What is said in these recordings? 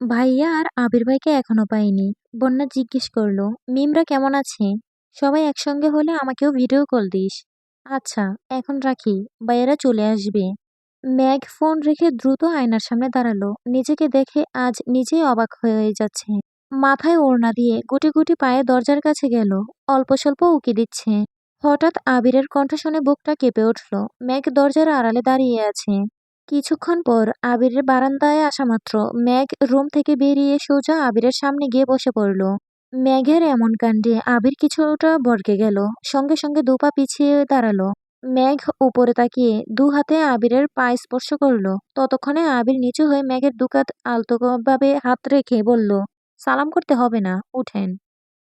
ভাইয়া আর আবির ভাইকে এখনও পাইনি। বন্যা জিজ্ঞেস করল, মিমরা কেমন আছে? সবাই একসঙ্গে হলে আমাকেও ভিডিও কল দিস। আচ্ছা এখন রাখি। ভাইয়েরা চলে আসবে। ম্যাগ ফোন রেখে দ্রুত আয়নার সামনে দাঁড়াল। নিজেকে দেখে আজ নিজেই অবাক হয়ে যাচ্ছে। মাথায় ওড়না দিয়ে গুটি গুটি পায়ে দরজার কাছে গেল। অল্প স্বল্প উকি দিচ্ছে। হঠাৎ আবিরের কণ্ঠ শুনে বুকটা কেঁপে উঠল। ম্যাগ দরজার আড়ালে দাঁড়িয়ে আছে। কিছুক্ষণ পর আবিরের বারান্দায় আসা মাত্র ম্যাগ রুম থেকে বেরিয়ে সোজা আবিরের সামনে গিয়ে বসে পড়ল। ম্যাগের এমন কাণ্ডে আবির কিছুটা বরকে গেল, সঙ্গে সঙ্গে দুপা পিছিয়ে দাঁড়াল। ম্যাঘ উপরে তাকিয়ে দু হাতে আবিরের পা স্পর্শ করল। ততক্ষণে আবির নিচু হয়ে ম্যাগের দুকাত আলতোভাবে হাত রেখে বলল, সালাম করতে হবে না, উঠেন।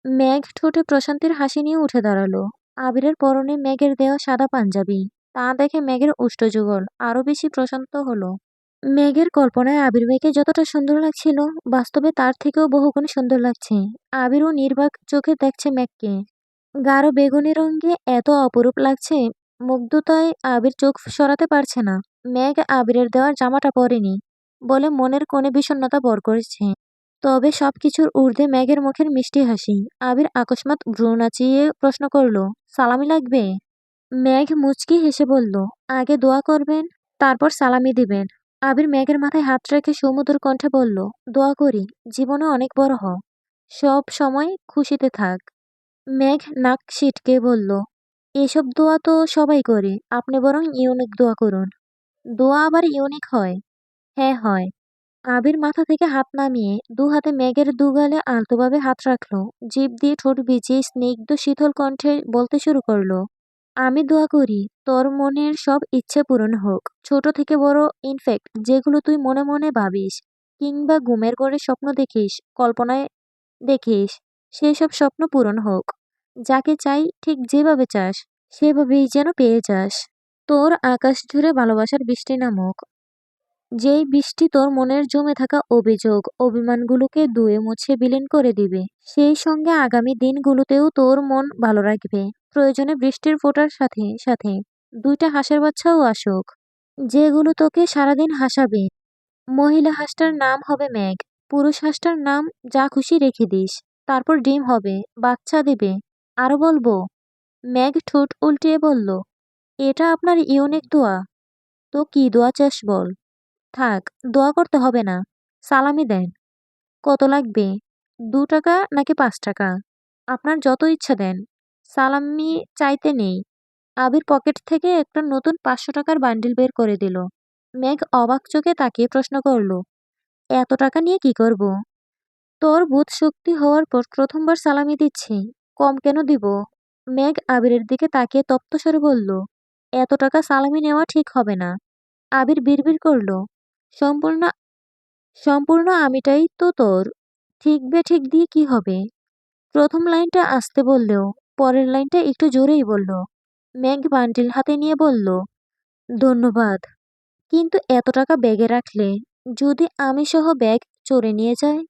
ম্যাঘ ঠোঁটে প্রশান্তির হাসি নিয়ে উঠে দাঁড়াল। আবিরের পরনে ম্যাগের দেওয়া সাদা পাঞ্জাবি। তা দেখে ম্যাগের উষ্ঠযুগল আরও বেশি প্রশান্ত হলো। মেঘের কল্পনায় আবির ভাইকে যতটা সুন্দর লাগছিল, বাস্তবে তার থেকেও বহুগুণ সুন্দর লাগছে। আবিরও নির্বাক চোখে দেখছে মেঘকে। গাঢ় বেগুনি রঙে এত অপরূপ লাগছে, মুগ্ধতায় আবির চোখ সরাতে পারছে না। মেঘ আবিরের দেওয়ার জামাটা পরেনি বলে মনের কোণে বিষণ্ণতা বর করেছে। তবে সব কিছুর ঊর্ধ্বে ম্যাগের মুখের মিষ্টি হাসি। আবির আকস্মাৎ ভ্রু নাচিয়ে প্রশ্ন করল, সালামি লাগবে? ম্যাঘ মুচকি হেসে বলল, আগে দোয়া করবেন, তারপর সালামি দিবেন। আবির ম্যাগের মাথায় হাত রেখে সুমধুর কণ্ঠে বলল, দোয়া করি, জীবনে অনেক বড় হ। সব সময় খুশিতে থাক। ম্যাঘ নাক ছিটকে বলল, এসব দোয়া তো সবাই করে, আপনি বরং ইউনিক দোয়া করুন। দোয়া আবার ইউনিক হয়? হ্যাঁ হয়। আবির মাথা থেকে হাত নামিয়ে দু হাতে ম্যাগের দুগালে আলতোভাবে হাত রাখল, জিভ দিয়ে ঠোঁট ভিজিয়ে স্নিগ্ধ শীতল কণ্ঠে বলতে শুরু করল আমি দোয়া করি তোর মনের সব ইচ্ছে পূরণ হোক। ছোট থেকে বড় ইনফ্যাক্ট যেগুলো তুই মনে মনে ভাবিস কিংবা ঘুমের ঘরে স্বপ্ন দেখিস, কল্পনায় দেখিস সেই সব স্বপ্ন পূরণ হোক। যাকে চাই ঠিক যেভাবে চাস, সেভাবেই যেন পেয়ে যাস। তোর আকাশ জুড়ে ভালোবাসার বৃষ্টি নামুক যেই বৃষ্টি তোর মনের জমে থাকা অভিযোগ, অভিমানগুলোকে ধুয়ে মুছে বিলীন করে দিবে। সেই সঙ্গে আগামী দিনগুলোতেও তোর মন ভালো রাখবে। প্রয়োজনে বৃষ্টির ফোঁটার সাথে সাথে দুইটা হাঁসের বাচ্চাও আসুক, যেগুলো তোকে সারাদিন হাসাবে। মহিলা হাঁসটার নাম হবে ম্যাগ পুরুষ হাঁসটার নাম যা খুশি রেখে দিস, তারপর ডিম হবে, বাচ্চা দেবে। আরও বলব ম্যাগ ঠোঁট উল্টিয়ে বলল, এটা আপনার ইউনিক দোয়া। তো কি দোয়া চাস বল? থাক, দোয়া করতে হবে না। সালামি দেন। কত লাগবে? দু টাকা নাকি পাঁচ টাকা? আপনার যত ইচ্ছা দেন। সালামি চাইতে নেই। আবির পকেট থেকে একটা নতুন পাঁচশো টাকার বান্ডিল বের করে দিল। মেঘ অবাক চোখে তাকিয়ে প্রশ্ন করল, এত টাকা নিয়ে কি করব? তোর বুধ শক্তি হওয়ার পর প্রথমবার সালামি দিচ্ছি। কম কেন দিব? মেঘ আবিরের দিকে তাকিয়ে তপ্ত স্বরে বলল, এত টাকা সালামি নেওয়া ঠিক হবে না। আবির বিড়বিড় করল সম্পূর্ণ সম্পূর্ণ আমিটাই তো তোর। ঠিক বে ঠিক দিয়ে কি হবে? প্রথম লাইনটা আসতে বললেও, পরের লাইনটা একটু জোরেই বলল। ম্যাগ বান্ডিল হাতে নিয়ে বলল, ধন্যবাদ। কিন্তু এত টাকা ব্যাগে রাখলে যদি আমি সহ ব্যাগ চোরে নিয়ে যায়